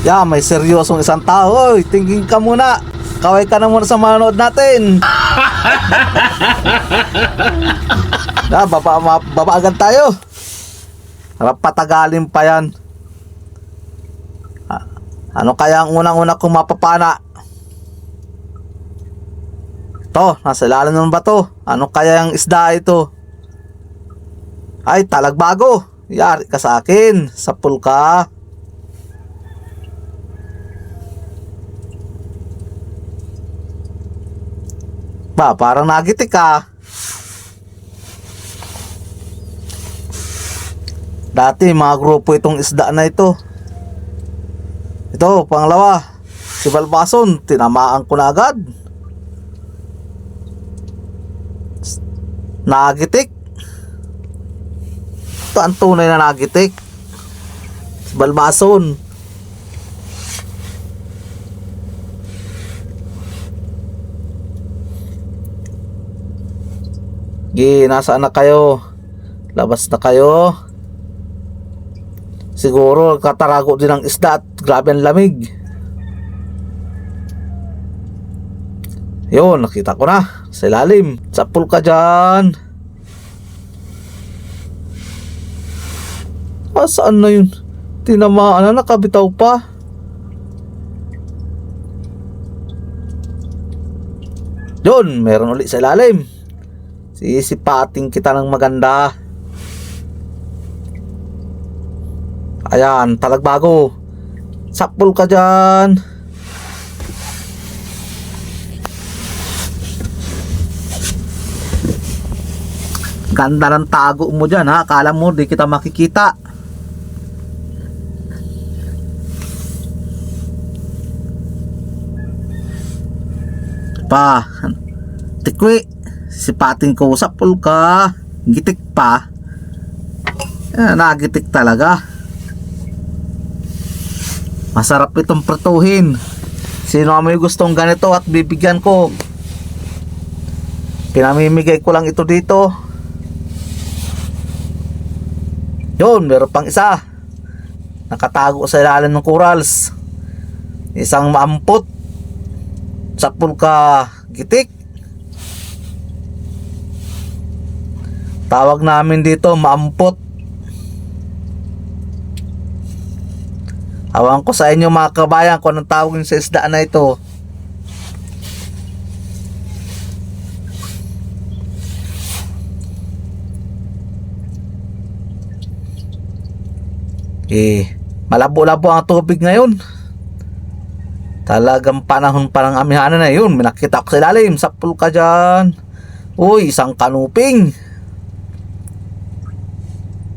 Yeah, may seryosong isang tao. Oy, tingin ka muna. Kaway ka na muna sa manood natin. yeah, baba, ma- baba agad tayo. Patagalin pa yan. Ah, Ano kaya ang unang-una kong mapapana? To, nasa ilalim ng bato. Ano kaya ang isda ito? Ay, talagbago. Yari ka sa akin. Sa pulka. Ba, parang nagitik ka. Dati, mga grupo itong isda na ito. Ito, pangalawa. Si Balbason, tinamaan ko na agad. Nagitik. Ito ang tunay na nagitik. Si Balbason. Gi, nasaan na kayo? Labas na kayo. Siguro katarago din ng isda at grabe ang lamig. Yun, nakita ko na. Sa ilalim. Sa pool ka dyan. Ah, saan na yun? Tinamaan na, nakabitaw pa. Yun, meron ulit sa ilalim. Sisipating kita ng maganda. Ayan, talagbago. Sakpol ka dyan. Ganda ng tago mo dyan ha. Akala mo di kita makikita. Pa. Tikwi. Sipating ko sa pulka. Gitik pa. Eh, nagitik talaga. Masarap itong prituhin. Sino may gustong ganito at bibigyan ko. Pinamimigay ko lang ito dito. Yun, meron pang isa. Nakatago sa ilalim ng corals. Isang maampot. Sa pulka gitik. Tawag namin dito maampot. Awan ko sa inyo mga kabayan kung anong tawag sa isda na ito. Eh, malabo-labo ang tubig ngayon. Talagang panahon pa ng amihanan na yun. May nakita ko sa ilalim. Sapul ka dyan. Uy, isang kanuping.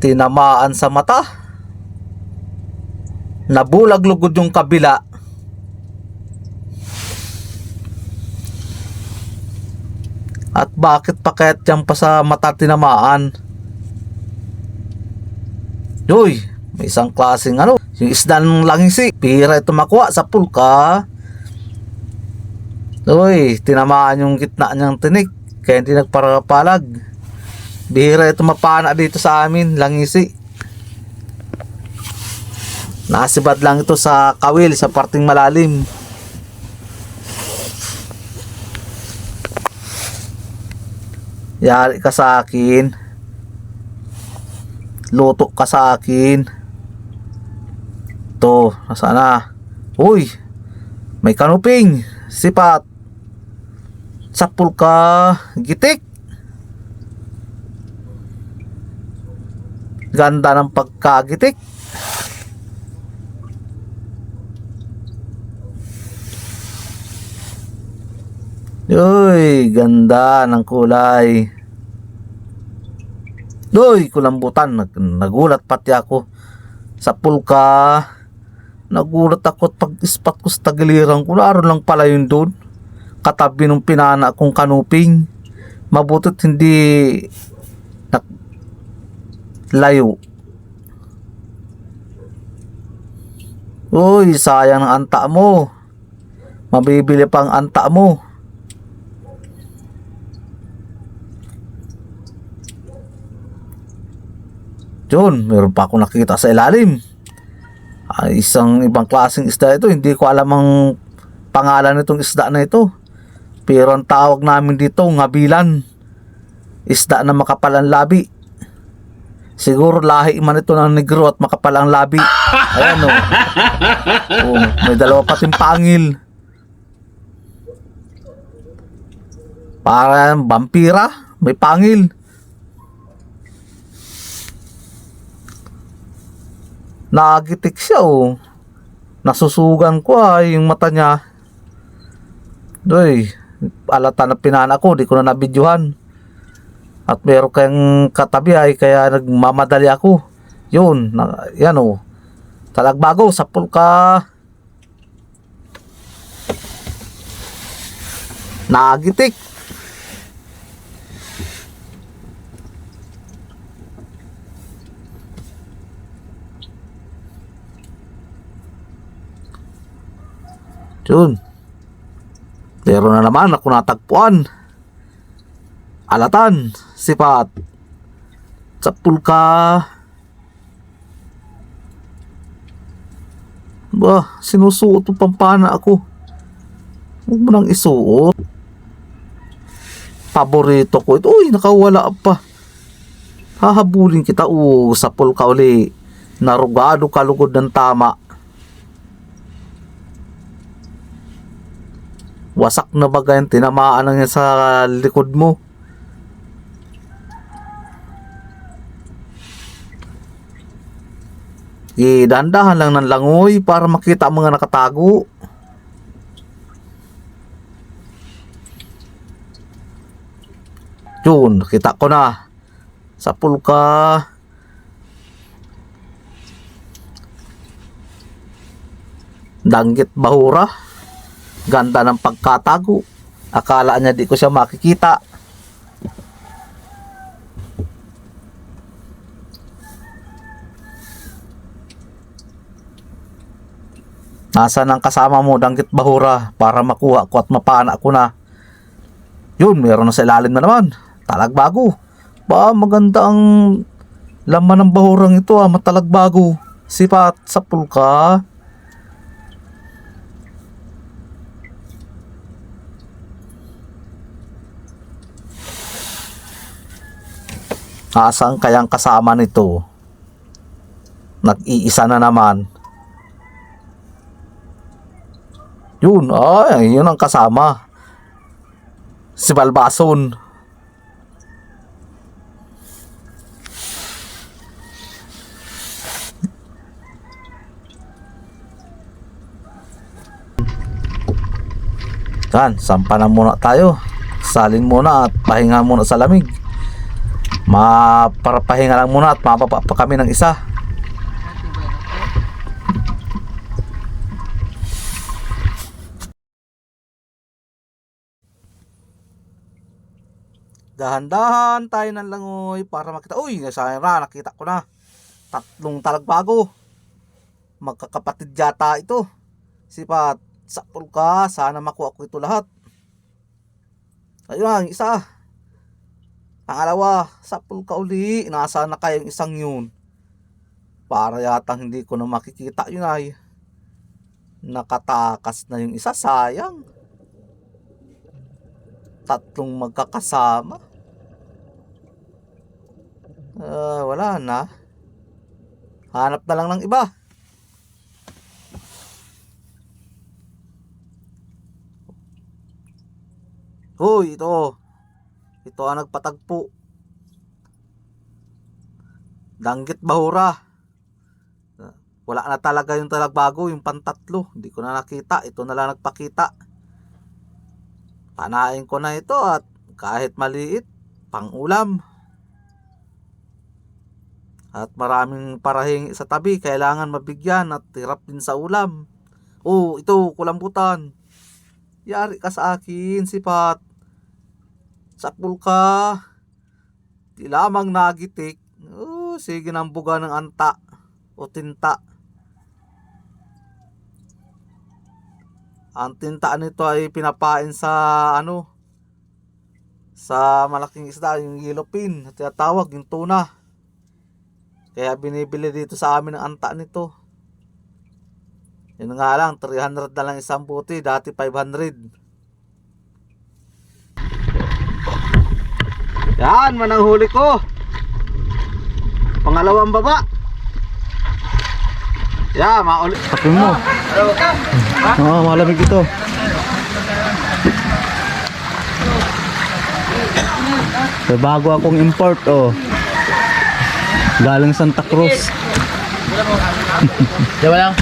Tinamaan sa mata. Nabulag lugod yung kabila. At bakit pa kaya dyan pa sa mata tinamaan? Uy, may isang klaseng ano, yung isda ng langisi. Pira ito makuha sa pulka. Uy, tinamaan yung gitna niyang tinik. Kaya hindi nagparapalag. Bihira ito mapana dito sa amin, langisi. Nasibad lang ito sa kawil, sa parting malalim. Yari ka sa akin. Luto ka sa akin. To, nasaan na? Uy, may kanuping. Sipat. Sapul ka. Gitik. Ganda ng pagkagitik. Uy, ganda ng kulay. Uy, kulambutan. Nag, nagulat pati ako. Sa pulka. Nagulat ako at pag-ispat ko sa tagiliran ko. Naroon lang pala yun doon. Katabi ng pinana kong kanuping. Mabutit hindi layo. Uy, sayang ang anta mo. Mabibili pang anta mo. Yun, meron pa ako nakita sa ilalim. Ah, isang ibang klaseng isda ito. Hindi ko alam ang pangalan nitong isda na ito. Pero ang tawag namin dito, ngabilan. Isda na makapalang labi. Siguro lahi man ito ng negro at makapalang labi. Ayan o. Oh, may dalawa pating pangil. Para vampira, may pangil. Nagitik siya oh. Nasusugan ko ah, yung mata niya. Doy, alata na pinana ko, di ko na nabidyohan. At meron kayong katabi ay kaya nagmamadali ako. Yun, na, yan oh. Talagbago, sapul ka. Nagitik. Yun. Pero na naman ako natagpuan. Alatan, sipat. Sapul ka. Ba, sinusuot mo pampana ako. Huwag mo nang isuot. Paborito ko ito. Uy, nakawala pa. Hahabulin kita. Oo, sapul ka uli. Narugado ka lugod ng tama. Wasak na ba ganyan? Tinamaan lang yan sa likod mo. Idandahan lang ng langoy para makita ang mga nakatago. Yun, nakita ko na. Sa pulka. Danggit bahura. Ganda ng pagkatago. Akala niya di ko siya makikita. Nasaan ang kasama mo, Danggit Bahura, para makuha ko at mapana ko na. Yun, meron na sa ilalim na naman. Talagbago. Ba, maganda ang laman ng bahurang ito ah, matalagbago. Sipat sa pulka. Asang kayang kasama nito? Nag-iisa na naman. Yun, ay, yun ang kasama. Si Balbason. Yan, sampa na muna tayo. Salin muna at pahinga muna sa lamig. Mapapahinga lang muna at mapapa pa kami ng isa. Dahan-dahan tayo ng langoy para makita. Uy, nasa na, nakita ko na. Tatlong talagbago. Magkakapatid yata ito. Sipat, sakpul ka. Sana makuha ko ito lahat. Ayun ang isa. Pangalawa, sapul ka uli. Nasa na kayang isang yun. Para yata hindi ko na makikita yun ay. Nakatakas na yung isa. Sayang tatlong magkakasama. Ah, wala na. Hanap na lang ng iba. Hoy, ito. Ito ang nagpatagpo. Danggit bahura. Ah, Wala na talaga yung talagbago, yung pantatlo. Hindi ko na nakita. Ito na lang nagpakita. Panain ko na ito at kahit maliit, pang ulam. At maraming parahing sa tabi, kailangan mabigyan at hirap din sa ulam. Oh, ito, kulambutan. Yari ka sa akin, sipat. Sakbul ka. Di lamang nagitik. Oh, sige nang buga ng anta o tinta. Ang tintaan nito ay pinapain sa ano sa malaking isda, yung yellowfin, na tinatawag yung tuna. Kaya binibili dito sa amin ang anta nito. Yun nga lang, 300 na lang isang puti, dati 500. Yan, manang huli ko. Pangalawang baba. Ya, mauli. Tapin mo. Oo, malamig ito. So, bago akong import, oh. Galing Santa Cruz. Diba lang?